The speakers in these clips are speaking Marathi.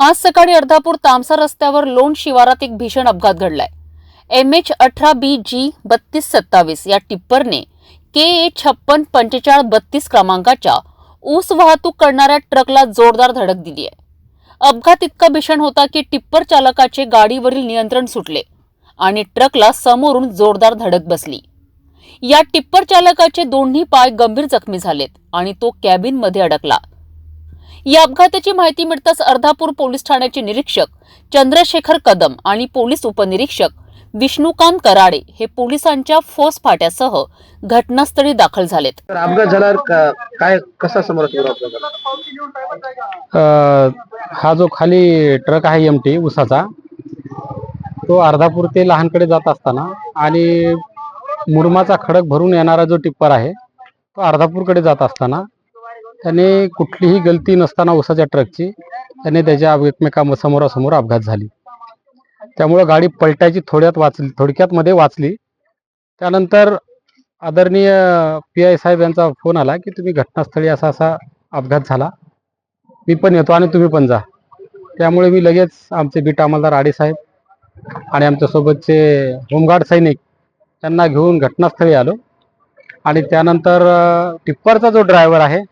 आज सकाळी अर्धापूर तामसा रस्त्यावर लोण शिवारात एक भीषण अपघात घडलाय. एम एच अठरा बी जी बत्तीस सत्तावीस या टिप्परने के ए छप्पन पंचेचाळ बत्तीस क्रमांकाच्या ऊस वाहतूक करणाऱ्या ट्रकला जोरदार धडक दिली आहे. अपघात इतका भीषण होता की टिप्पर चालकाचे गाडीवरील नियंत्रण सुटले आणि ट्रकला समोरून जोरदार धडक बसली. या टिप्पर चालकाचे दोन्ही पाय गंभीर जखमी झालेत आणि तो कॅबिनमध्ये अडकला. या अपघाताची माहिती मिळताच अर्धापूर पोलीस ठाण्याचे निरीक्षक चंद्रशेखर कदम आणि पोलीस उपनिरीक्षक विष्णुकांत कराडे हे पोलिसांच्या फोर्स फाट्यासह घटनास्थळी दाखल झालेत. तर अपघात झाल्यावर का- काय कसा समोर अ, हा जो खाली ट्रक आहे एम टी उसाचा तो अर्धापूर ते लहानकडे जात असताना आणि मुरमाचा खडक भरून येणारा जो टिप्पर आहे तो अर्धापूरकडे जात असताना त्याने कुठलीही गलती नसताना उसाच्या ट्रकची त्याने त्याच्या एकमेका समोरासमोर अपघात झाली. त्यामुळं गाडी पलटायची थोड्यात वाचली थोडक्यात मध्ये वाचली. त्यानंतर आदरणीय पी आय साहेब यांचा फोन आला की तुम्ही घटनास्थळी असा असा अपघात झाला. मी पण येतो आणि तुम्ही पण जा. त्यामुळे मी लगेच आमचे बीट अंमलदार आडे साहेब आणि आमच्यासोबतचे होमगार्ड सैनिक त्यांना घेऊन घटनास्थळी आलो. आणि त्यानंतर टिप्परचा जो ड्रायव्हर आहे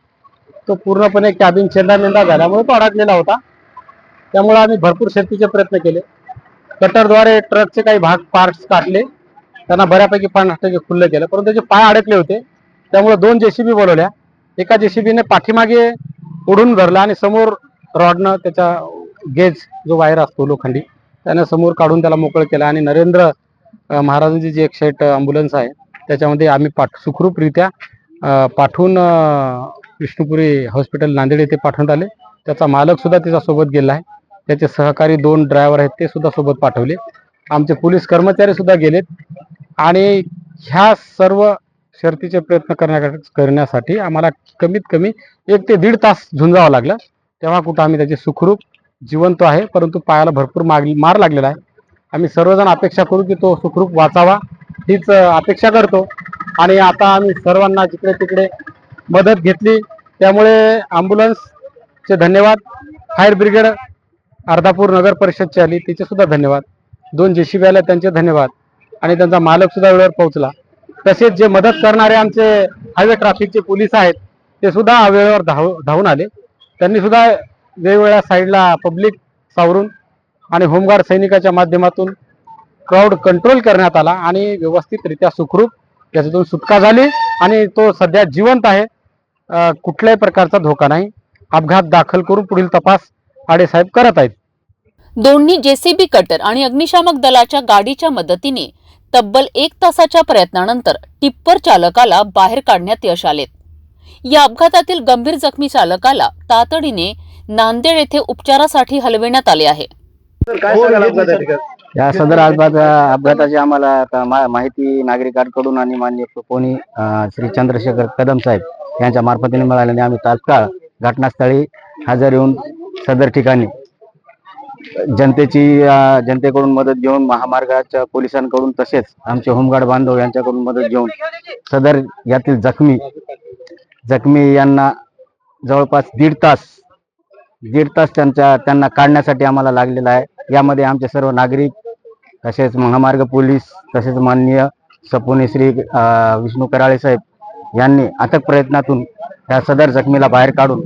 तो पूर्णपणे कॅबिन चेंदामेंदा झाल्यामुळे तो अडकलेला होता. त्यामुळे आम्ही भरपूर शेतीचे प्रयत्न केले. कटरद्वारे ट्रकचे काही भाग पार्ट्स काढले. त्यांना बऱ्यापैकी पन्नास टक्के खुल्लं केलं. परंतु त्याचे पाय अडकले होते. त्यामुळे दोन जेसीबी बोलवल्या. एका जेसीबीने पाठीमागे ओढून धरला आणि समोर रॉडनं त्याचा गेज जो वायर असतो लोखंडी त्याने समोर काढून त्याला मोकळं केलं. आणि नरेंद्र महाराजांची जी एक शेट अँब्युलन्स आहे त्याच्यामध्ये आम्ही पाठ सुखरूपरित्या पाठवून विष्णुपुरी हॉस्पिटल नांदेड येथे पाठवण्यात आले. त्याचा मालक सुद्धा त्याच्यासोबत गेला आहे. त्याचे सहकारी दोन ड्रायव्हर आहेत ते सुद्धा सोबत पाठवले. आमचे पोलीस कर्मचारी सुद्धा गेलेत. आणि ह्या सर्व शर्तीचे प्रयत्न करण्या करण्यासाठी आम्हाला कमीत कमी एक ते दीड तास झुंजावं लागलं. तेव्हा कुठं आम्ही त्याचे सुखरूप जिवंत आहे परंतु पायाला भरपूर माग मार लागलेला आहे. आम्ही सर्वजण अपेक्षा करू की तो सुखरूप वाचावा हीच अपेक्षा करतो. आणि आता आम्ही सर्वांना जिकडे तिकडे मदत घेतली. त्यामुळे ॲम्ब्युलन्सचे धन्यवाद. फायर ब्रिगेड अर्धापूर नगर परिषदची आली तिचे सुद्धा धन्यवाद. दोन जेसीबी आल्या त्यांचे धन्यवाद. आणि त्यांचा मालकसुद्धा वेळेवर पोहोचला. तसेच जे मदत करणारे आमचे हायवे ट्रॅफिकचे पोलीस आहेत ते सुद्धा वेळेवर धाव धावून आले. त्यांनी सुद्धा वेगवेगळ्या साईडला पब्लिक सावरून आणि होमगार्ड सैनिकाच्या माध्यमातून क्राऊड कंट्रोल करण्यात आला आणि व्यवस्थितरित्या सुखरूप त्याच्यातून सुटका झाली. आणि तो सध्या जिवंत आहे. कुठल्याही प्रकारचा धोका नाही. अपघात दाखल करून पुढील तपास आडे साहेब करत आहेत. दोन्ही जेसीबी कटर आणि अग्निशामक दलाच्या गाडीच्या मदतीने तब्बल एक तासाच्या प्रयत्नानंतर टिप्पर चालकाला बाहेर काढण्यात यश आलेत या अपघातातील गंभीर जखमी चालकाला तातडीने नांदेड येथे उपचारासाठी हलविण्यात आले आहे. काय सांगाल अपघात या सदर अपघात अपघाताची आम्हाला माहिती नागरिकांकडून आणि मान्य कोणी श्री चंद्रशेखर कदम साहेब यांच्या मार्फतीने मिळाल्याने आम्ही तात्काळ घटनास्थळी हजर येऊन सदर ठिकाणी जनतेची जनतेकडून मदत घेऊन महामार्गाच्या पोलिसांकडून तसेच आमचे होमगार्ड बांधव यांच्याकडून मदत घेऊन सदर यातील जखमी जखमी यांना जवळपास दीड तास दीड तास त्यांच्या त्यांना काढण्यासाठी आम्हाला लागलेला आहे. यामध्ये आमचे सर्व नागरिक तसेच महामार्ग पोलीस तसेच माननीय सपोनी श्री विष्णू कराळे साहेब यांनी अथक प्रयत्नातून त्या सदर जखमीला बाहेर काढून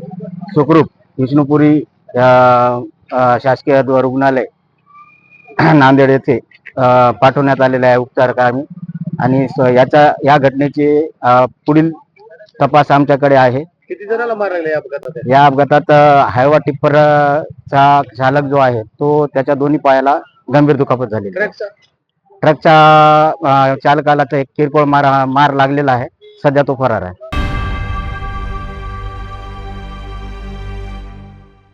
सुखरूप विष्णुपुरी शासकीय रुग्णालय नांदेड येथे पाठवण्यात आलेले आहे उपचार कामी आणि याच्या या घटनेचे पुढील तपास आमच्याकडे आहे. किती जणांना मार लागले या अपघातात? या हायवा टिप्परचा चालक जो आहे तो त्याच्या दोन्ही पायाला गंभीर दुखापत झाली ट्रकचा? ट्रकच्या चालकाला तर एक किरकोळ मार मार लागलेला आहे. सध्या तो फरार आहे.